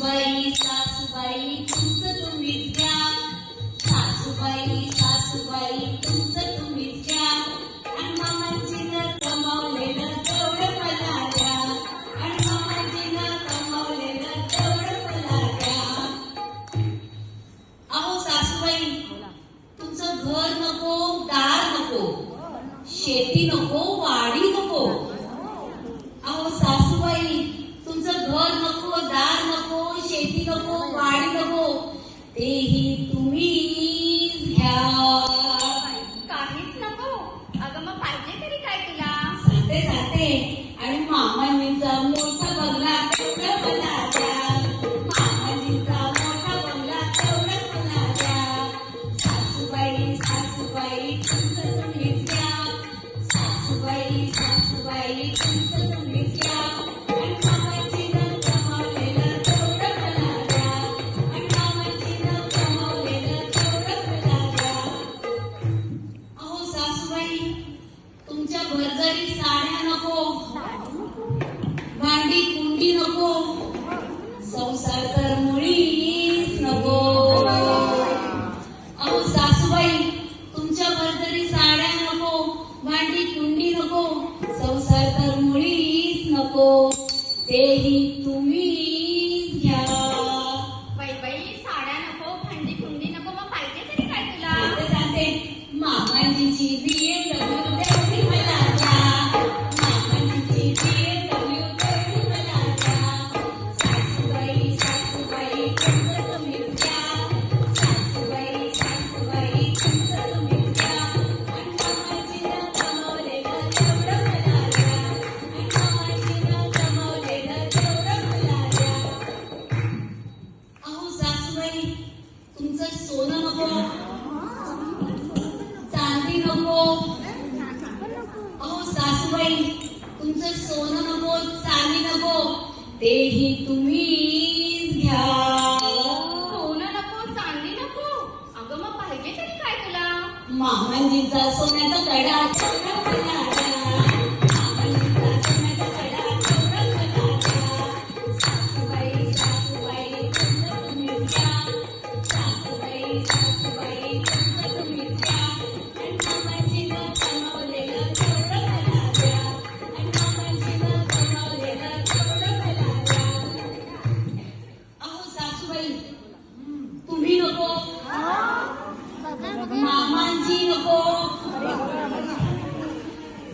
सासूबाई सासूबाई तुमचं तुम्हीच घ्या. सासूबाई सासूबाई तुमचं तुम्हीच घ्या. आणि मामाजीनं कमावलेलं तेवढं मला द्या. आणि मामाजीनं कमावलेलं तेवढं मला द्या. अहो सासूबाई तुमचं घर नको दार नको. शेती नको वाडी नको अहो सासूबाई तुमचं घर नको दार नको शेती नको वाडी नको. तेही तुम्हीच घ्या. काहीच नको. अगं मग पाहिजे तरी काय तुला? सांगते सांगते. आणि मामांनीचा मोठा बंगला तेवढं मला द्या मामांनीचा मोठा बंगला तेवढं मला द्या सासूबाई सासूबाई तुमचं तुम्हीच घ्या. सासूबाई सासूबाई तुमचं साड्या नको. भांडी कुंडी नको. संसार तर मुळीच नको. अहो सासूबाई तुमच्या तरी साड्या नको भांडी कुंडी नको संसार तर मुळीच नको. तेही अहो सासूबाई तुमचं सोनं नको चांदी नको तेही तुम्हीच घ्या. सोनं नको चांदी नको? अगं मग पाहिजे तरी काय तुला? मामांजीचा सोन्याचा कडा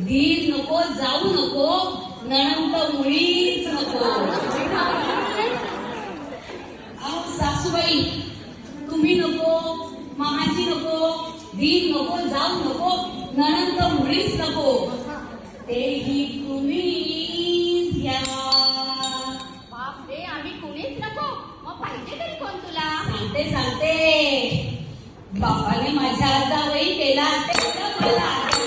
धीर नको जाऊ नको नणंद मुळीच नको. अहो सासूबाई तुम्ही नको मामाची नको धीर नको जाऊ नको नणंद मुळीच नको. तेही तुम्ही घ्या. बाप रे आम्ही कुणीच नको. मग पाहिजे तरी कोण तुला? सांगते सांगते बापाने माझ्या जावई केला तेवढा